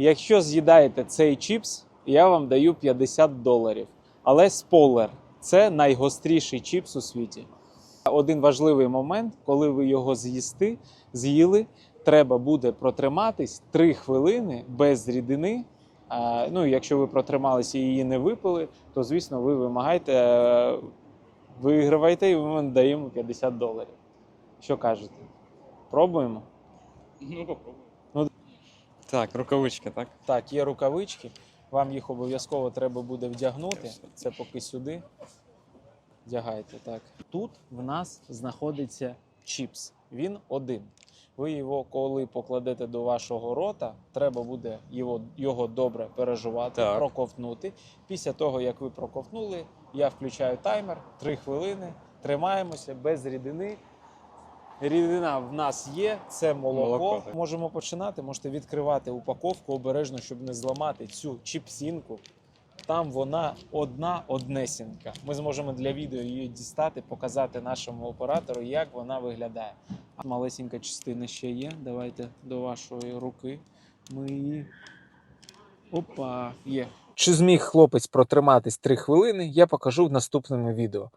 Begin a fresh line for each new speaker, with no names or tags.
Якщо з'їдаєте цей чіпс, я вам даю 50 доларів. Але спойлер, це найгостріший чіпс у світі. Один важливий момент, коли ви його з'їсти, з'їли, треба буде протриматись 3 хвилини без рідини. Ну, якщо ви протрималися і її не випили, то звісно ви вимагаєте, е, вигравайте, і ми даємо 50 доларів. Що кажете? Пробуємо?
Ну, попробуй. Так, рукавички, так?
Так, є рукавички. Вам їх обов'язково треба буде вдягнути. Це поки сюди. Вдягайте так. Тут в нас знаходиться чіпс. Він один. Ви його, коли покладете до вашого рота, треба буде його, його добре пережувати,
Так.
проковтнути. Після того, як ви проковтнули, я включаю таймер 3 хвилини. Тримаємося без рідини. Рідина в нас є, це молоко.
Молоко.
Можемо починати. Можете відкривати упаковку обережно, щоб не зламати цю чіпсінку. Там вона одна однесінка. Ми зможемо для відео її дістати, показати нашому оператору, як вона виглядає. Малесенька частина ще є. Давайте до вашої руки. Ми її. Опа, є. Чи зміг хлопець протриматись 3 хвилини, я покажу в наступному відео.